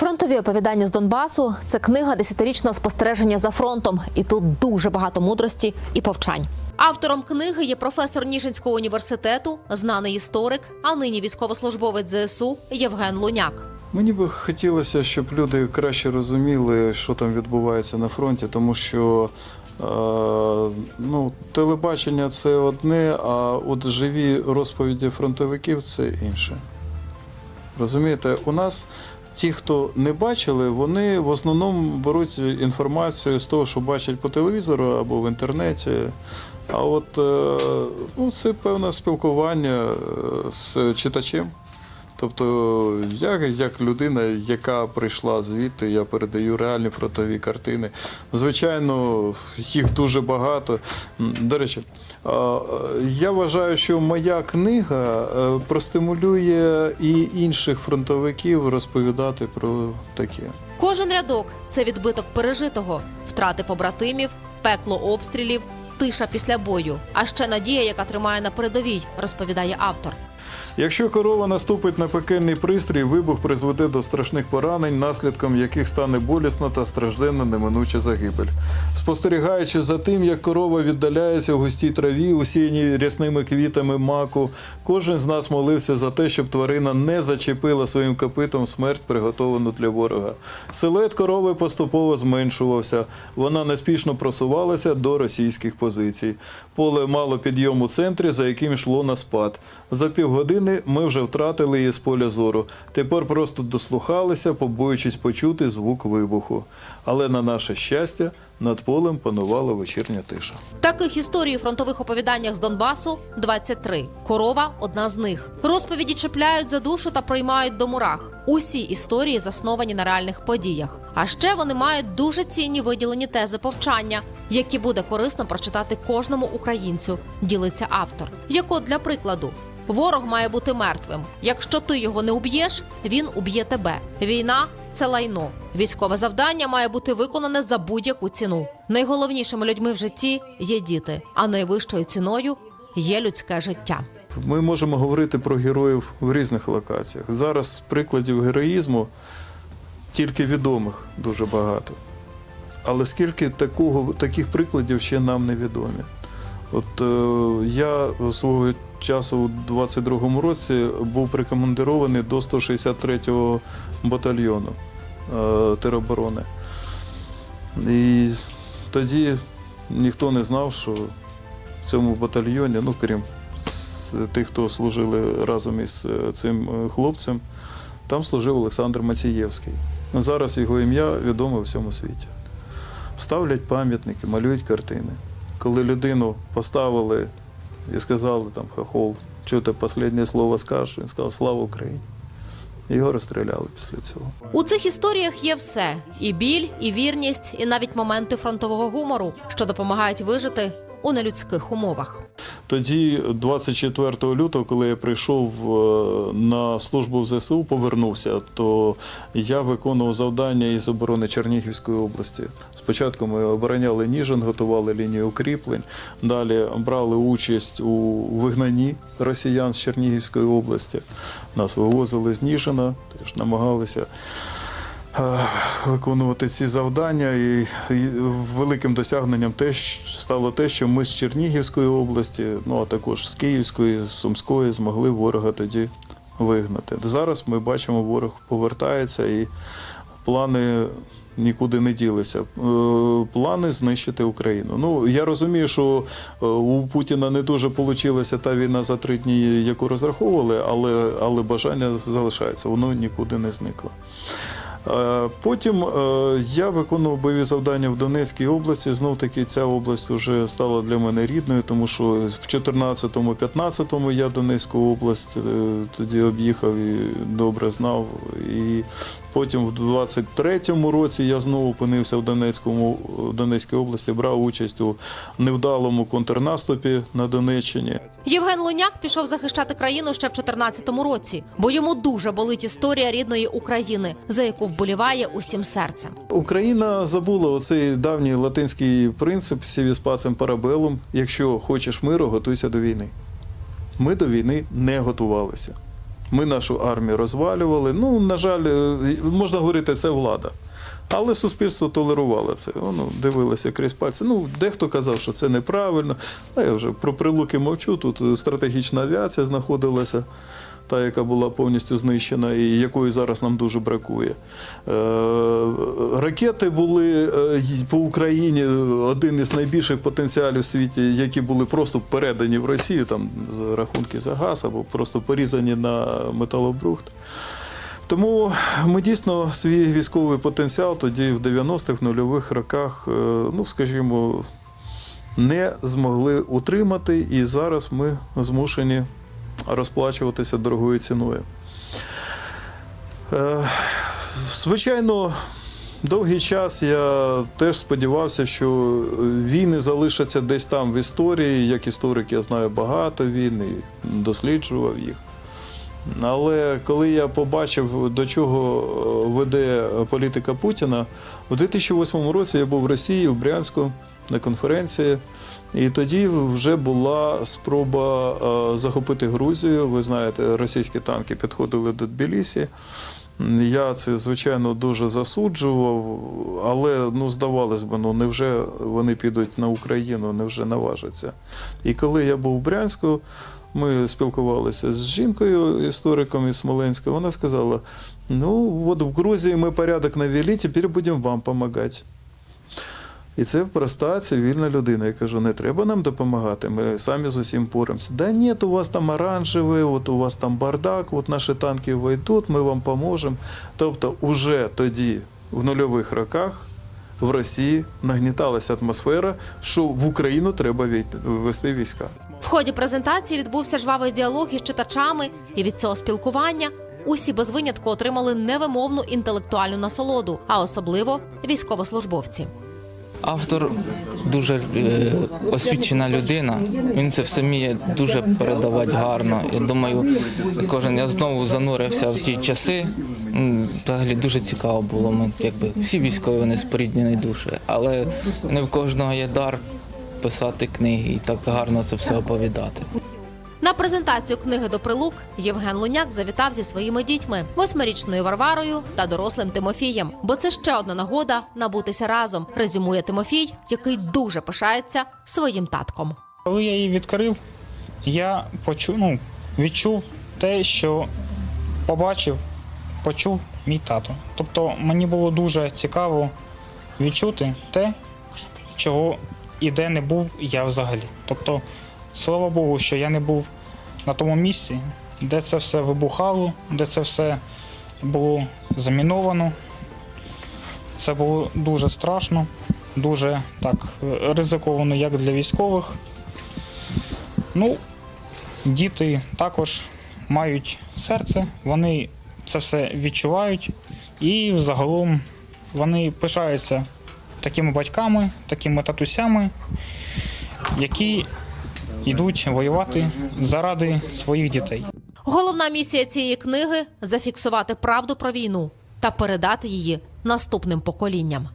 Фронтові оповідання з Донбасу це книга десятирічного спостереження за фронтом, і тут дуже багато мудрості і повчань. Автором книги є професор Ніжинського університету, знаний історик, а нині військовослужбовець ЗСУ Євген Луняк. Мені би хотілося, щоб люди краще розуміли, що там відбувається на фронті, тому що е, ну, телебачення це одне, а от живі розповіді фронтовиків це інше. Розумієте, у нас ті, хто не бачили, вони в основному беруть інформацію з того, що бачать по телевізору або в інтернеті. А от е, ну, це певне спілкування е, з читачем. Тобто, я як людина, яка прийшла звідти, я передаю реальні фронтові картини. Звичайно, їх дуже багато. До речі, я вважаю, що моя книга е, простимулює і інших фронтовиків розповідати про таке. Кожен рядок це відбиток пережитого, втрати побратимів, пекло обстрілів, тиша після бою, а ще надія, яка тримає на передовій, розповідає автор. Якщо корова наступить на пекельний пристрій, вибух призведе до страшних поранень, наслідком яких стане болісна та стражденна неминуча загибель. Спостерігаючи за тим, як корова віддаляється в густій траві, усіяній рясними квітами маку, кожен з нас молився за те, щоб тварина не зачепила своїм копитом смерть, приготовану для ворога. Силует корови поступово зменшувався. Вона неспішно просувалася до російських позицій. Поле мало підйом у центрі, за яким йшло на спад. За півгодини ми вже втратили її з поля зору. Тепер просто дослухалися, побоюючись почути звук вибуху. Але на наше щастя, над полем панувала вечірня тиша. Таких історій у фронтових оповіданнях з Донбасу 23. Корова одна з них. Розповіді чіпляють за душу та приймають до мурах. Усі історії засновані на реальних подіях. А ще вони мають дуже цінні виділені тези повчання, які буде корисно прочитати кожному українцю. Ділиться автор. Як от для прикладу. Ворог має бути мертвим. Якщо ти його не уб'єш, він уб'є тебе. Війна це лайно. Військове завдання має бути виконане за будь-яку ціну. Найголовнішими людьми в житті є діти, а найвищою ціною є людське життя. Ми можемо говорити про героїв в різних локаціях. Зараз прикладів героїзму тільки відомих дуже багато. Але скільки такого, таких прикладів ще нам невідомі. От е, я свого часу у 22-му році був прикомандирований до 163-го батальйону е, тероборони. І тоді ніхто не знав, що в цьому батальйоні, ну крім тих, хто служили разом із е, цим е, хлопцем, там служив Олександр Мацієвський. Зараз його ім'я відоме у всьому світі. Ставлять пам'ятники, малюють картини. Коли людину поставили і сказали там хохол, що ти останнє слово скажеш, він сказав Слава Україні. Його розстріляли після цього. У цих історіях є все: і біль, і вірність, і навіть моменти фронтового гумору, що допомагають вижити у нелюдських умовах. Тоді, 24 лютого, коли я прийшов е, на службу в ЗСУ, повернувся, то я виконував завдання із оборони Чернігівської області. Спочатку ми обороняли Ніжин, готували лінію укріплень. Далі брали участь у вигнанні росіян з Чернігівської області. Нас вивозили з Ніжина, теж намагалися виконувати ці завдання. І, і великим досягненням теж стало те, що ми з Чернігівської області, ну а також з Київської, з Сумської змогли ворога тоді вигнати. Зараз ми бачимо, ворог повертається і плани. Нікуди не ділися. Е, Плани знищити Україну. Ну я розумію, що е, у Путіна не дуже вийшла та війна за три дні, яку розраховували, але, але бажання залишається, воно нікуди не зникло. Е, Потім е, я виконував бойові завдання в Донецькій області. Знов таки ця область вже стала для мене рідною, тому що в 14-15 я Донецьку область е, тоді об'їхав і добре знав. І потім в 23-му році я знову опинився в Донецькому в Донецькій області, брав участь у невдалому контрнаступі на Донеччині. Євген Луняк пішов захищати країну ще в 14-му році, бо йому дуже болить історія рідної України, за яку вболіває усім серцем. Україна забула оцей давній латинський принцип «Сівіс пацем парабелум. Якщо хочеш миру, готуйся до війни. Ми до війни не готувалися. Ми нашу армію розвалювали. Ну, на жаль, е, можна говорити, це влада. Але суспільство толерувало це. Воно дивилося крізь пальці. Ну, дехто казав, що це неправильно. А я вже про прилуки мовчу. Тут стратегічна авіація знаходилася, та, яка була повністю знищена, і якої зараз нам дуже бракує. Е, ракети були е, по Україні один із найбільших потенціалів в світі, які були просто передані в Росію там за рахунки за газ або просто порізані на металобрухт. Тому ми дійсно свій військовий потенціал тоді в 90-х, нульових роках, е, ну скажімо, не змогли утримати, і зараз ми змушені розплачуватися дорогою ціною. Е, Звичайно, довгий час я теж сподівався, що війни залишаться десь там в історії. Як історик, я знаю багато війн і досліджував їх. Але коли я побачив, до чого е, веде політика Путіна, у 2008 році я був в Росії, в Брянську на конференції, і тоді вже була спроба е, захопити Грузію. Ви знаєте, російські танки підходили до Тбілісі. Я це, звичайно, дуже засуджував, але ну, здавалось би, ну невже вони підуть на Україну, невже наважаться. І коли я був в Брянську, ми спілкувалися з жінкою, істориком із Смоленська. Вона сказала: ну, от в Грузії ми порядок навели, тепер будемо вам допомагати. І це проста цивільна людина. Я кажу, не треба нам допомагати, ми самі з усім поремося. Да ні, у вас там оранжевий, от у вас там бардак, от наші танки вийдуть, ми вам поможемо. Тобто, уже тоді, в нульових роках, в Росії нагніталася атмосфера, що в Україну треба вій- вести війська. В ході презентації відбувся жвавий діалог із читачами, і від цього спілкування усі без винятку отримали невимовну інтелектуальну насолоду, а особливо військовослужбовці. Автор дуже е, освічена людина. Він це все вміє дуже передавати гарно. Я думаю, кожен я знову занурився в ті часи. Взагалі дуже цікаво було. Ми якби всі військові вони споріднені душі, але не в кожного є дар писати книги і так гарно це все оповідати. Презентацію книги до прилук Євген Луняк завітав зі своїми дітьми, восьмирічною Варварою та дорослим Тимофієм. Бо це ще одна нагода набутися разом. Резюмує Тимофій, який дуже пишається своїм татком. Коли я її відкрив, я почув, ну, відчув те, що побачив, почув мій тато. Тобто мені було дуже цікаво відчути те, чого і де не був я взагалі. Тобто, слава Богу, що я не був на тому місці, де це все вибухало, де це все було заміновано. Це було дуже страшно, дуже так ризиковано як для військових. Ну, діти також мають серце, вони це все відчувають і загалом вони пишаються такими батьками, такими татусями, які йдуть воювати заради своїх дітей. Головна місія цієї книги зафіксувати правду про війну та передати її наступним поколінням.